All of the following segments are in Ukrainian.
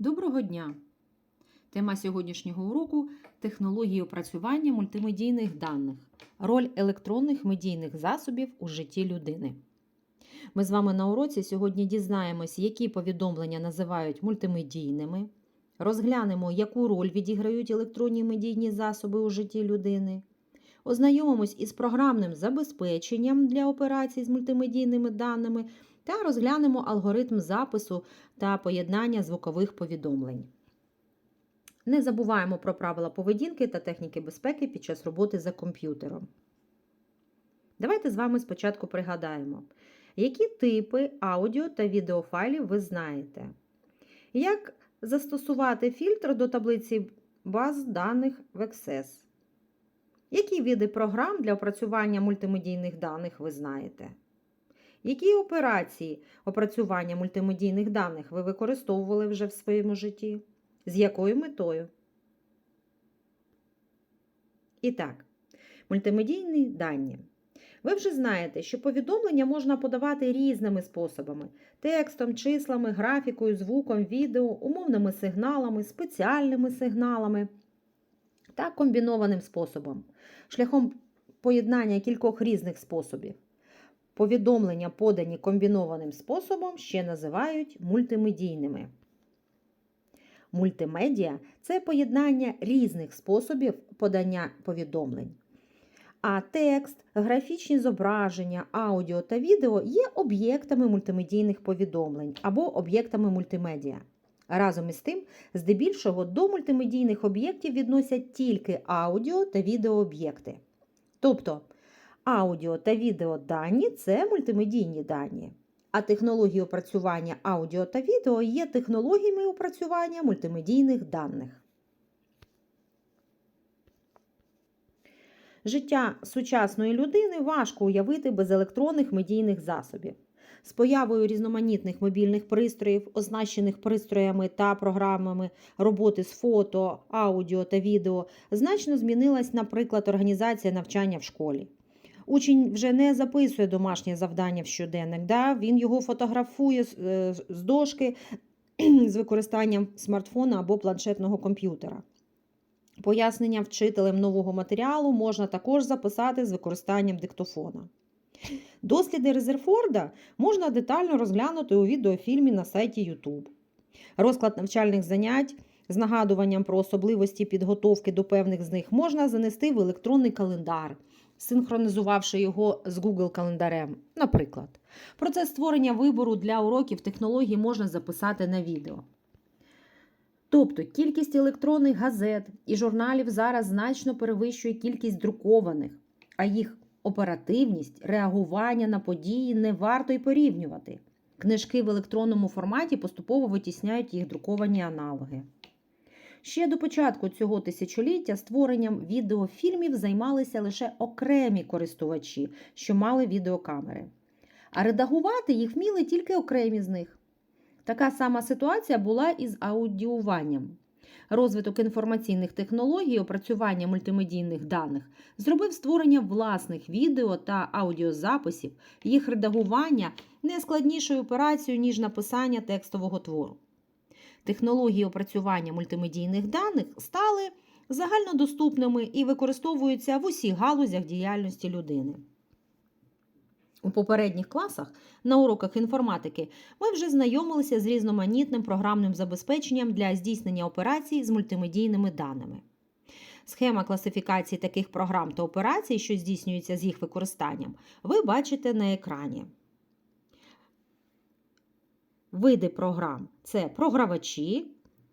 Доброго дня! Тема сьогоднішнього уроку технології опрацювання мультимедійних даних, роль електронних медійних засобів у житті людини. Ми з вами на уроці сьогодні дізнаємось, які повідомлення називають мультимедійними, розглянемо, яку роль відіграють електронні медійні засоби у житті людини. Ознайомимось із програмним забезпеченням для операцій з мультимедійними даними та розглянемо алгоритм запису та поєднання звукових повідомлень. Не забуваємо про правила поведінки та техніки безпеки під час роботи за комп'ютером. Давайте з вами спочатку пригадаємо, які типи аудіо та відеофайлів ви знаєте. Як застосувати фільтр до таблиці баз даних в Access? Які види програм для опрацювання мультимедійних даних ви знаєте? Які операції опрацювання мультимедійних даних ви використовували вже в своєму житті? З якою метою? І так, мультимедійні дані. Ви вже знаєте, що повідомлення можна подавати різними способами: текстом, числами, графікою, звуком, відео, умовними сигналами, спеціальними сигналами та комбінованим способом, шляхом поєднання кількох різних способів. Повідомлення, подані комбінованим способом, ще називають мультимедійними. Мультимедіа це поєднання різних способів подання повідомлень. А текст, графічні зображення, аудіо та відео є об'єктами мультимедійних повідомлень або об'єктами мультимедіа. Разом із тим, здебільшого до мультимедійних об'єктів відносять тільки аудіо та відеооб'єкти. Тобто аудіо та відеодані це мультимедійні дані. А технології опрацювання аудіо та відео є технологіями опрацювання мультимедійних даних. Життя сучасної людини важко уявити без електронних медійних засобів. З появою різноманітних мобільних пристроїв, оснащених пристроями та програмами роботи з фото, аудіо та відео, значно змінилась, наприклад, організація навчання в школі. Учень вже не записує домашнє завдання в щоденник, да? він його фотографує з, е, дошки з використанням смартфона або планшетного комп'ютера. Пояснення вчителем нового матеріалу можна також записати з використанням диктофона. Досліди Резерфорда можна детально розглянути у відеофільмі на сайті YouTube. Розклад навчальних занять з нагадуванням про особливості підготовки до певних з них можна занести в електронний календар, синхронізувавши його з Google календарем. Наприклад, процес створення вибору для уроків технологій можна записати на відео. Тобто кількість електронних газет і журналів зараз значно перевищує кількість друкованих, а їх оперативність, реагування на події не варто й порівнювати. Книжки в електронному форматі поступово витісняють їх друковані аналоги. Ще до початку цього тисячоліття створенням відеофільмів займалися лише окремі користувачі, що мали відеокамери. А редагувати їх вміли тільки окремі з них. Така сама ситуація була і з аудіюванням. Розвиток інформаційних технологій, опрацювання мультимедійних даних зробив створення власних відео та аудіозаписів, їх редагування не складнішою операцією, ніж написання текстового твору. Технології опрацювання мультимедійних даних стали загальнодоступними і використовуються в усіх галузях діяльності людини. У попередніх класах на уроках інформатики ми вже знайомилися з різноманітним програмним забезпеченням для здійснення операцій з мультимедійними даними. Схема класифікації таких програм та операцій, що здійснюються з їх використанням, ви бачите на екрані. Види програм це програвачі,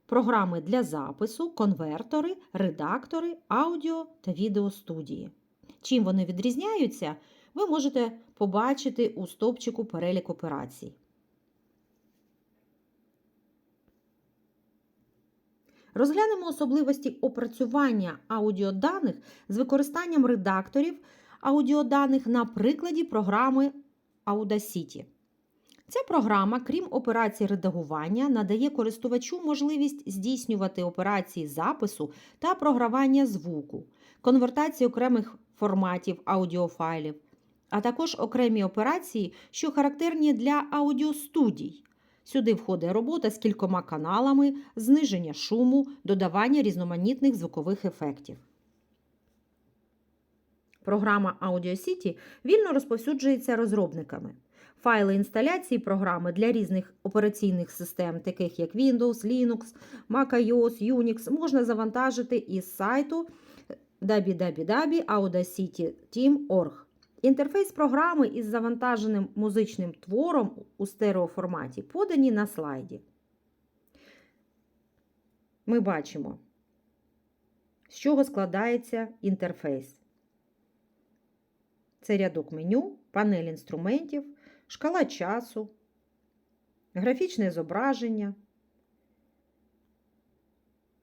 програми для запису, конвертори, редактори, аудіо та відеостудії. Чим вони відрізняються, ви можете побачити у стовпчику перелік операцій. Розглянемо особливості опрацювання аудіоданих з використанням редакторів аудіоданих на прикладі програми Audacity. Ця програма, крім операцій редагування, надає користувачу можливість здійснювати операції запису та програвання звуку, конвертації окремих форматів аудіофайлів, а також окремі операції, що характерні для аудіостудій, Сюди входить робота з кількома каналами, зниження шуму, додавання різноманітних звукових ефектів. Програма AudioCity вільно розповсюджується розробниками. Файли інсталяції програми для різних операційних систем, таких як Windows, Linux, macOS, Unix, можна завантажити із сайту www.audacity.team.org. Інтерфейс програми із завантаженим музичним твором у стереоформаті подані на слайді. Ми бачимо, з чого складається інтерфейс. Це рядок меню, панель інструментів, шкала часу, графічне зображення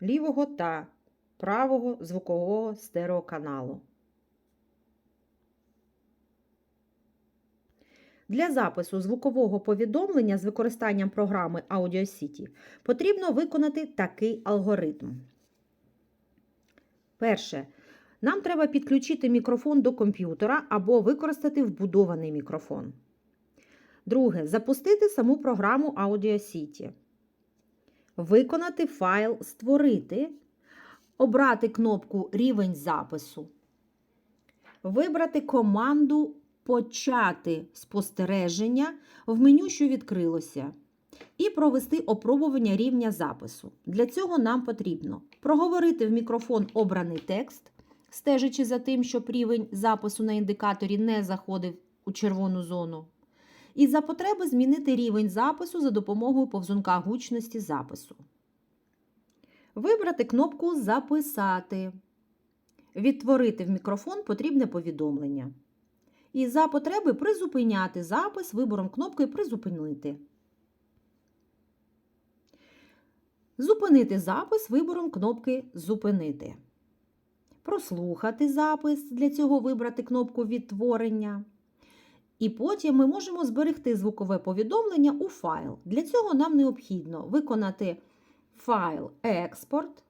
лівого та правого звукового стереоканалу. Для запису звукового повідомлення з використанням програми AudioCity потрібно виконати такий алгоритм. Перше. Нам треба підключити мікрофон до комп'ютера або використати вбудований мікрофон. Друге. Запустити саму програму AudioCity. Виконати файл Створити. Обрати кнопку Рівень запису. Вибрати команду Почати спостереження в меню, що відкрилося, і провести опробування рівня запису. Для цього нам потрібно проговорити в мікрофон обраний текст, стежачи за тим, щоб рівень запису на індикаторі не заходив у червону зону. І за потреби змінити рівень запису за допомогою повзунка гучності запису. Вибрати кнопку Записати. Відтворити в мікрофон потрібне повідомлення. І за потреби призупиняти запис вибором кнопки Призупинити. Зупинити запис вибором кнопки Зупинити. Прослухати запис. Для цього вибрати кнопку Відтворення. І потім ми можемо зберегти звукове повідомлення у файл. Для цього нам необхідно виконати файл Експорт.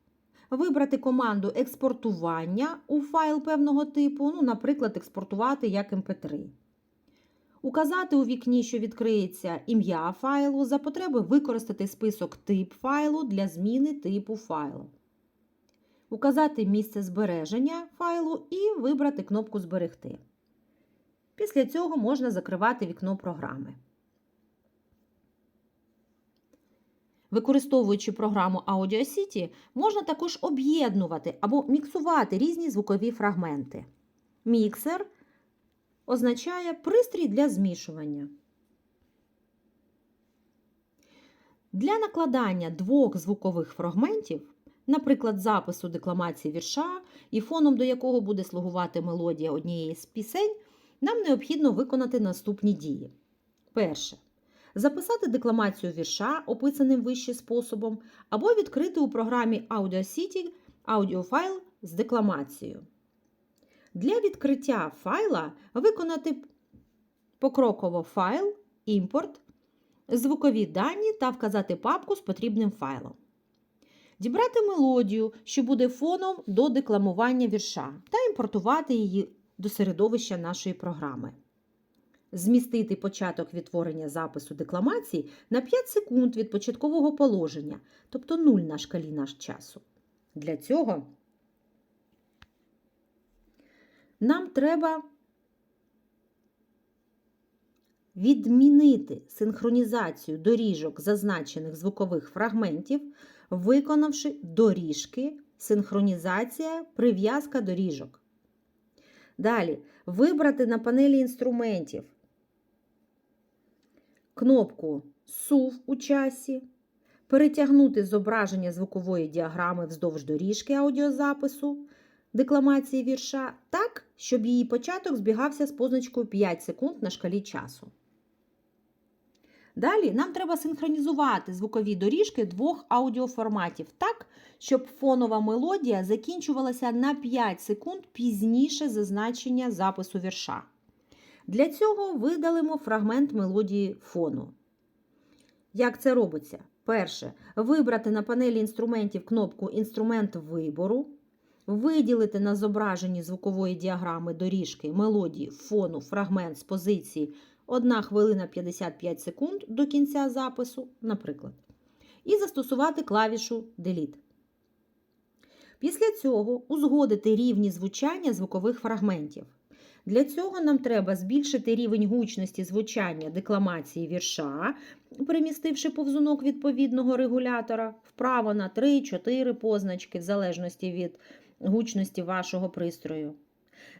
Вибрати команду експортування у файл певного типу, ну, наприклад, експортувати як MP3. Указати у вікні, що відкриється ім'я файлу, за потреби використати список тип файлу для зміни типу файлу. Указати місце збереження файлу і вибрати кнопку Зберегти. Після цього можна закривати вікно програми. Використовуючи програму AudioCity, можна також об'єднувати або міксувати різні звукові фрагменти. Міксер означає пристрій для змішування. Для накладання двох звукових фрагментів, наприклад, запису декламації вірша і фоном до якого буде слугувати мелодія однієї з пісень, нам необхідно виконати наступні дії. Перше. Записати декламацію вірша, описаним вище способом, або відкрити у програмі AudioCity аудіофайл з декламацією. Для відкриття файла виконати покроково файл, імпорт, звукові дані та вказати папку з потрібним файлом. Дібрати мелодію, що буде фоном до декламування вірша, та імпортувати її до середовища нашої програми. Змістити початок відтворення запису декламації на 5 секунд від початкового положення, тобто 0 на шкалі наш часу. Для цього нам треба відмінити синхронізацію доріжок зазначених звукових фрагментів, виконавши доріжки, синхронізація, прив'язка доріжок. Далі вибрати на панелі інструментів кнопку SUV у часі, перетягнути зображення звукової діаграми вздовж доріжки аудіозапису, декламації вірша так, щоб її початок збігався з позначкою 5 секунд на шкалі часу. Далі нам треба синхронізувати звукові доріжки двох аудіоформатів так, щоб фонова мелодія закінчувалася на 5 секунд пізніше зазначення запису вірша. Для цього видалимо фрагмент мелодії фону. Як це робиться? Перше. Вибрати на панелі інструментів кнопку Інструмент вибору, виділити на зображенні звукової діаграми доріжки мелодії фону фрагмент з позиції 1 хвилина 55 секунд до кінця запису, наприклад, і застосувати клавішу Delete. Після цього узгодити рівні звучання звукових фрагментів. Для цього нам треба збільшити рівень гучності звучання декламації вірша, перемістивши повзунок відповідного регулятора вправо на 3-4 позначки, в залежності від гучності вашого пристрою.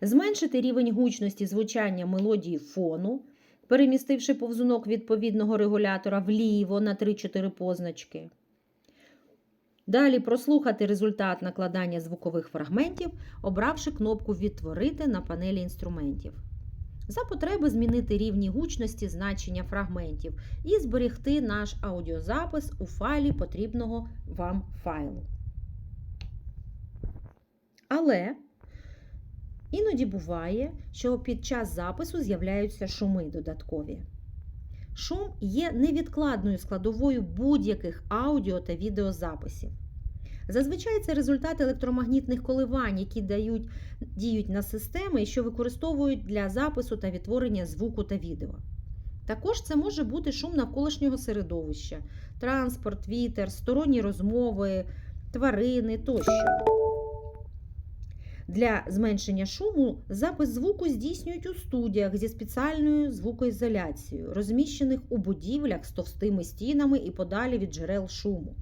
Зменшити рівень гучності звучання мелодії фону, перемістивши повзунок відповідного регулятора вліво на 3-4 позначки. Далі прослухати результат накладання звукових фрагментів, обравши кнопку Відтворити на панелі інструментів. За потреби змінити рівні гучності значення фрагментів і зберегти наш аудіозапис у файлі потрібного вам файлу. Але іноді буває, що під час запису з'являються шуми додаткові. Шум є невідкладною складовою будь-яких аудіо та відеозаписів. Зазвичай це результат електромагнітних коливань, які дають, діють на системи, що використовують для запису та відтворення звуку та відео. Також це може бути шум навколишнього середовища, транспорт, вітер, сторонні розмови, тварини тощо. Для зменшення шуму запис звуку здійснюють у студіях зі спеціальною звукоізоляцією, розміщених у будівлях з товстими стінами і подалі від джерел шуму.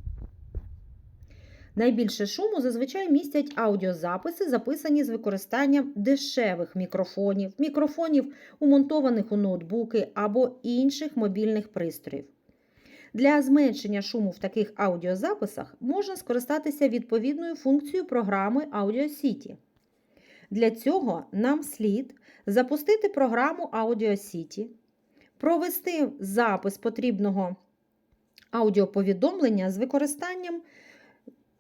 Найбільше шуму зазвичай містять аудіозаписи, записані з використанням дешевих мікрофонів, мікрофонів, умонтованих у ноутбуки або інших мобільних пристроїв. Для зменшення шуму в таких аудіозаписах можна скористатися відповідною функцією програми Audio City. Для цього нам слід запустити програму Audio City, провести запис потрібного аудіоповідомлення з використанням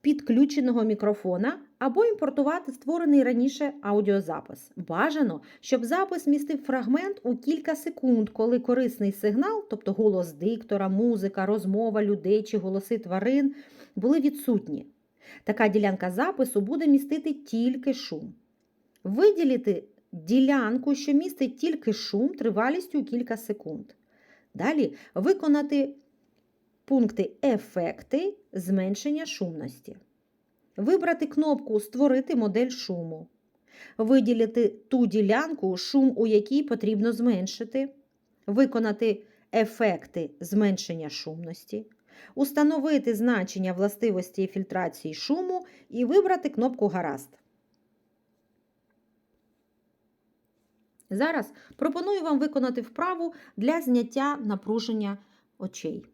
підключеного мікрофона або імпортувати створений раніше аудіозапис. Бажано, щоб запис містив фрагмент у кілька секунд, коли корисний сигнал, тобто голос диктора, музика, розмова людей чи голоси тварин, були відсутні. Така ділянка запису буде містити тільки шум. Виділити ділянку, що містить тільки шум тривалістю кілька секунд. Далі виконати пункти Ефекти зменшення шумності. Вибрати кнопку Створити модель шуму. Виділити ту ділянку, шум у якій потрібно зменшити. Виконати ефекти зменшення шумності. Установити значення властивості фільтрації шуму і вибрати кнопку Гаразд. Зараз пропоную вам виконати вправу для зняття напруження очей.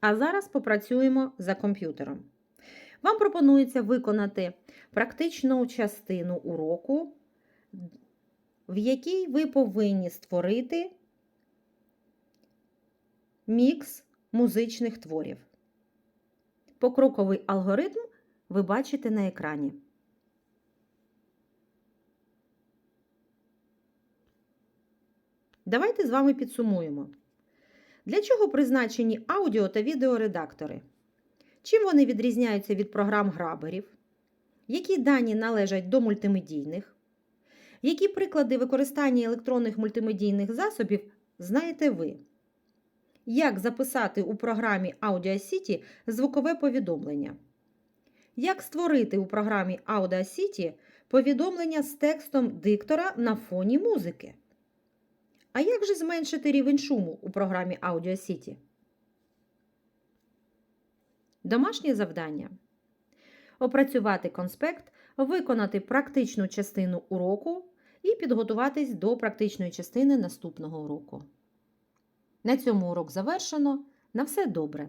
А зараз попрацюємо за комп'ютером. Вам пропонується виконати практичну частину уроку, в якій ви повинні створити мікс музичних творів. Покроковий алгоритм ви бачите на екрані. Давайте з вами підсумуємо. Для чого призначені аудіо та відеоредактори? Чим вони відрізняються від програм граберів? Які дані належать до мультимедійних? Які приклади використання електронних мультимедійних засобів знаєте ви? Як записати у програмі Audacity звукове повідомлення? Як створити у програмі Audacity повідомлення з текстом диктора на фоні музики? А як же зменшити рівень шуму у програмі Audio City? Домашнє завдання. Опрацювати конспект, виконати практичну частину уроку і підготуватись до практичної частини наступного уроку. На цьому урок завершено. На все добре!